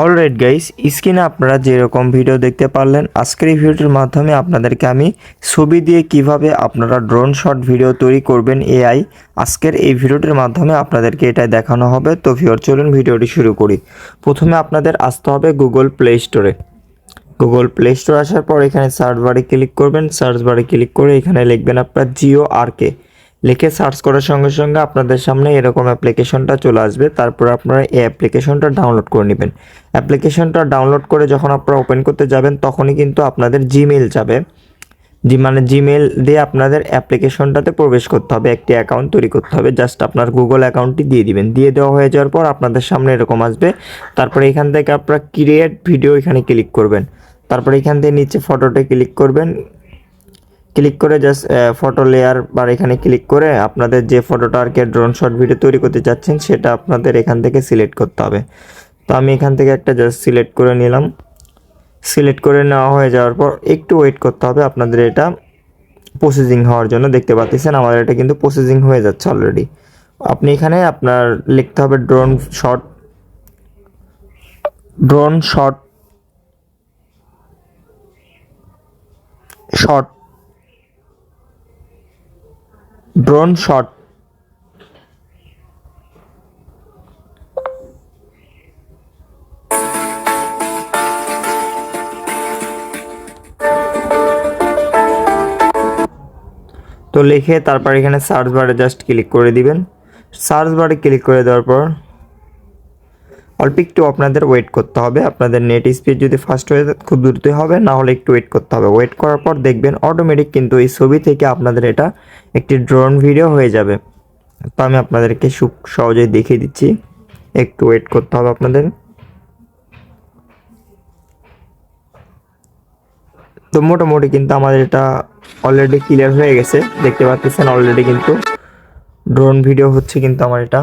Alright guys স্ক্রিনে আপনারা যেরকম ভিডিও দেখতে পারলেন, আজকের এই ভিডিওটির মাধ্যমে আপনাদেরকে আমি ছবি দিয়ে কীভাবে আপনারা ড্রোন শট ভিডিও তৈরি করবেন এআই আজকের এই ভিডিওটির মাধ্যমে আপনাদেরকে এটা দেখানো হবে। তো ভিওর চলুন ভিডিওটি শুরু করি। প্রথমে আপনাদের আসতে হবে গুগল প্লে স্টোরে গুগল প্লে স্টোর আসার পর এখানে সার্চ বারে ক্লিক করবেন। সার্চ বারে ক্লিক করে এখানে লিখবেন আপনার জিও আর কে লিখে সার্চ করার সঙ্গে সঙ্গে আপনাদের সামনে এরকম অ্যাপ্লিকেশনটা চলে আসবে। তারপর আপনারা এই অ্যাপ্লিকেশনটা ডাউনলোড করে নেবেন। অ্যাপ্লিকেশনটা ডাউনলোড করে যখন আপনারা ওপেন করতে যাবেন, তখনই কিন্তু আপনাদের জিমেল যাবে। জি মানে জিমেল দিয়ে আপনাদের অ্যাপ্লিকেশনটাতে প্রবেশ করতে হবে, একটি অ্যাকাউন্ট তৈরি করতে হবে। জাস্ট আপনার গুগল অ্যাকাউন্টটি দিয়ে দিবেন। দিয়ে দেওয়া হয়ে যাওয়ার পর আপনাদের সামনে এরকম আসবে। তারপরে এখান থেকে আপনারা ক্রিয়েট ভিডিও এখানে ক্লিক করবেন। তারপরে এখান থেকে নিচে ফটোতে ক্লিক করবেন। ক্লিক করে জাস্ট ফটো লেয়ার বা এখানে ক্লিক করে আপনাদের যে ফটোটা আর কি ড্রোন শট ভিডিও তৈরি করতে চাচ্ছেন সেটা আপনাদের এখান থেকে সিলেক্ট করতে হবে। তো আমি এখান থেকে একটা জাস্ট সিলেক্ট করে নিলাম। সিলেক্ট করে নেওয়া হয়ে যাওয়ার পর একটু ওয়েট করতে হবে। আপনাদের এটা প্রসেসিং হওয়ার জন্য দেখতে পাচ্ছেন আমাদের এটা কিন্তু প্রসেসিং হয়ে যাচ্ছে অলরেডি আপনি এখানে আপনার লিখতে হবে drone shot drone shot shot drone shot. তো লিখে তারপর এখানে সার্চ বারে জাস্ট ক্লিক করে দিবেন। সার্চ বারে ক্লিক করে দেওয়ার পর অল্প একটু আপনাদের ওয়েট করতে হবে। আপনাদের নেট স্পিড যদি ফাস্ট হয়ে খুব দ্রুত হবে। না হলে একটু ওয়েট করতে হবে। ওয়েট করার পর দেখবেন অটোমেটিক কিন্তু এই ছবি থেকে আপনাদের এটা একটি ড্রোন ভিডিও হয়ে যাবে। তো আমি আপনাদেরকে খুব সহজেই দেখিয়ে দিচ্ছি। একটু ওয়েট করতে হবে আপনাদের। তো মোটামুটি কিন্তু আমাদের এটা অলরেডি ক্লিয়ার হয়ে গেছে। দেখতে পাচ্ছেন অলরেডি কিন্তু ড্রোন ভিডিও হচ্ছে কিন্তু আমার এটা।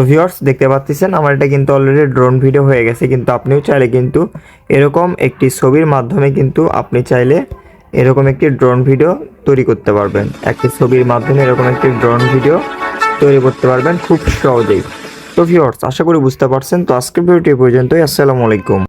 তো ভিউয়ার্স দেখতে পাচ্ছেন আমার এটা কিন্তু অলরেডি ড্রোন ভিডিও হয়ে গেছে, কিন্তু আপনিও চাইলে কিন্তু এরকম একটি ছবির মাধ্যমে কিন্তু আপনি চাইলে এরকম একটি ড্রোন ভিডিও তৈরি করতে পারবেন। একটি ছবির মাধ্যমে এরকম একটি ড্রোন ভিডিও তৈরি করতে পারবেন খুব সহজেই। তো ভিউয়ার্স আশা করি বুঝতে পারছেন, তো আজকের ভিডিওটি পর্যন্তই, আসসালামু আলাইকুম।